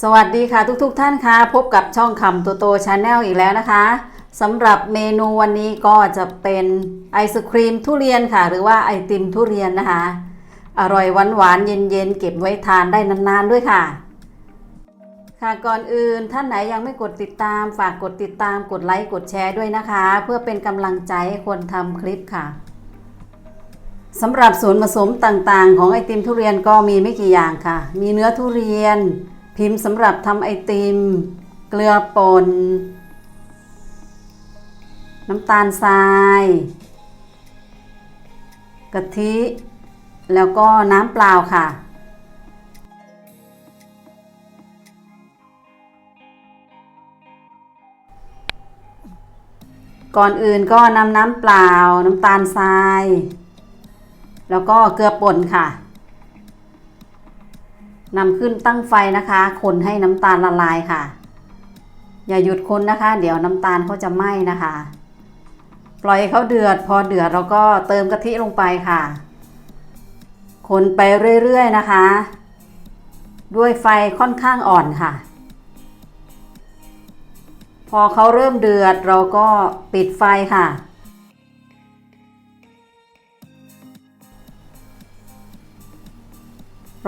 สวัสดีค่ะทุกๆทท่านค่ะพบกับช่องคำตัวโตชาแนลอีกแล้วนะคะสำหรับเมนูวันนี้ก็จะเป็นไอศครีมทุเรียนค่ะ หรือว่าไอติมทุเรียนนะคะ อร่อยหวานหวานๆเย็นเก็บไว้ทานได้นานๆด้วยค่ะ ค่ะก่อนอื่นท่านไหนยังไม่กดติดตาม ฝากกดติดตามกดไลค์กดแชร์ด้วยนะคะ เพื่อเป็นกำลังใจให้คนทำคลิปค่ะสำหรับส่วนผสมต่างๆ ของไอติมทุเรียนก็มีไม่กี่อย่างค่ะ มีเนื้อทุเรียน พิมพ์สำหรับทำไอติม เกลือป่น น้ำตาลทรายกะทิ แล้วก็น้ำเปล่าค่ะ ก่อนอื่นก็นำน้ำเปล่า น้ำตาลทราย แล้วก็เกลือป่นค่ะ นำขึ้นตั้งไฟนะคะ คนให้น้ำตาลละลายค่ะ อย่าหยุดคนนะคะ เดี๋ยวน้ำตาลเขาจะไหม้นะคะ ปล่อยเขาเดือด พอเดือดเราก็เติมกะทิลงไปค่ะ คนไปเรื่อยๆนะคะ ด้วยไฟค่อนข้างอ่อนค่ะ พอเขาเริ่มเดือดเราก็ปิดไฟค่ะ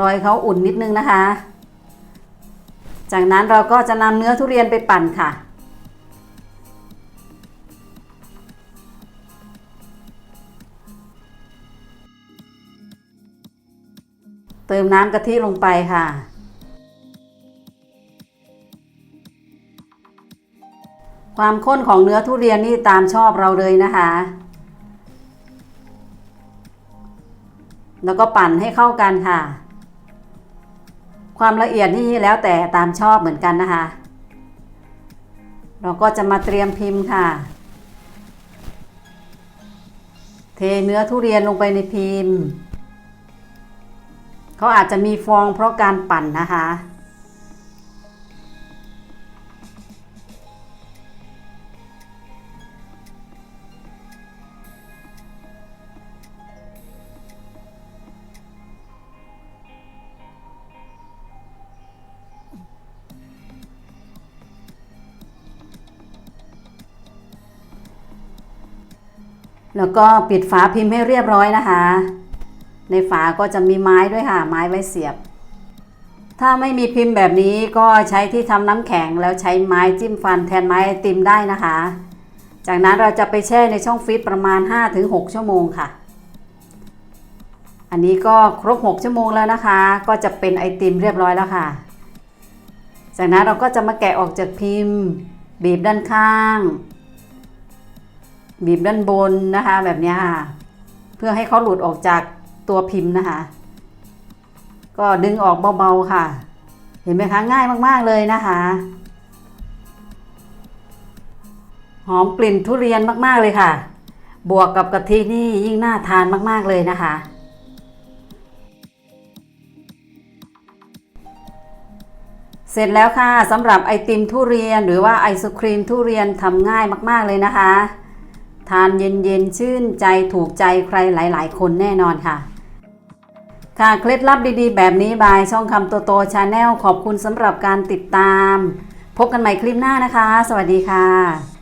รอยเขาอุ่นนิดนึงนะคะ จากนั้นเราก็จะนำเนื้อทุเรียนไปปั่นค่ะ เติมน้ำกะทิลงไปค่ะความข้นของเนื้อทุเรียนนี่ตามชอบเราเลยนะคะ แล้วก็ปั่นให้เข้ากันค่ะ ความละเอียดนี่แล้วแต่ตามชอบเหมือนกันนะคะ เราก็จะมาเตรียมพิมพ์ค่ะ เทเนื้อทุเรียนลงไปในพิมพ์ เขาอาจจะมีฟองเพราะการปั่นนะคะ แล้วก็ปิดฝาพิมพ์ให้เรียบร้อยนะคะ ในฝาก็จะมีไม้ด้วยค่ะ ไม้ไว้เสียบ ถ้าไม่มีพิมพ์แบบนี้ก็ใช้ที่ทำน้ำแข็งแล้วใช้ไม้จิ้มฟันแทนไม้ไอติมได้นะคะ จากนั้นเราจะไปแช่ในช่องฟรีซประมาณ 5-6 ชั่วโมงค่ะ อันนี้ก็ครบ 6 ชั่วโมงแล้วนะคะ ก็จะเป็นไอติมเรียบร้อยแล้วค่ะ จากนั้นเราก็จะมาแกะออกจากพิมพ์ บีบด้านข้าง บีบด้านบนนะคะ แบบนี้ค่ะ เพื่อให้เขาหลุดออกจากตัวพิมพ์นะคะ ก็ดึงออกเบาๆค่ะ เห็นไหมคะง่ายมากๆเลยนะคะหอมกลิ่นทุเรียนมากๆเลยค่ะ บวกกับกะทินี่ยิ่งน่าทานมากๆเลยนะคะ เสร็จแล้วค่ะสำหรับไอติมทุเรียนหรือว่าไอศครีมทุเรียนทำง่ายมากๆเลยนะคะ ทานเย็นๆ ชื่นใจถูกใจใครหลายๆ คนแน่นอนค่ะ ค่ะเคล็ดลับดีๆ แบบนี้บายช่องคำโตโตชาแนลขอบคุณสำหรับการติดตาม พบกันใหม่คลิปหน้านะคะ สวัสดีค่ะ